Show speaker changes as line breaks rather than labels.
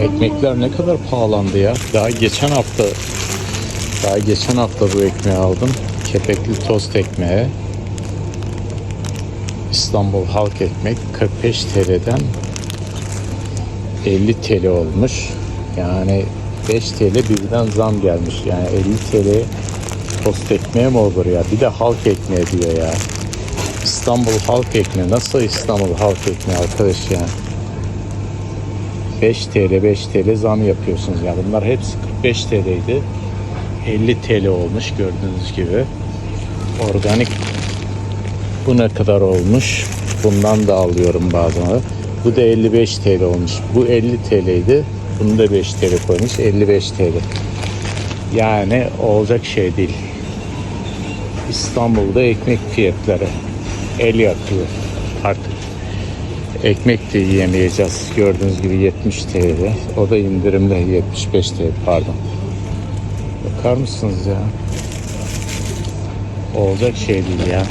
ekmekler ne kadar pahalandı ya. Daha geçen hafta daha geçen hafta bu ekmeği aldım. Kepekli tost ekmeği. İstanbul halk ekmek 45 TL'den 50 TL olmuş. Yani 5 TL birden zam gelmiş. Yani 50 TL tost ekmeği mi olur ya? Bir de halk ekmeği diyor ya. İstanbul halk ekmeği. Nasıl İstanbul halk ekmeği arkadaş ya? 5 TL 5 TL zam yapıyorsunuz ya. Bunlar hepsi 45 TL'ydi. 50 TL olmuş gördüğünüz gibi. Organik bu ne kadar olmuş? Bundan da alıyorum bazen. Bu da 55 TL olmuş. Bu 50 TL'ydi. Bunu da 5 TL koymuş. 55 TL. Yani olacak şey değil. İstanbul'da ekmek fiyatları el yakıyor artık. Ekmek de yiyemeyeceğiz. Gördüğünüz gibi 70 TL. O da indirimle 75 TL pardon. Bakar mısınız ya? Olacak şey değil ya.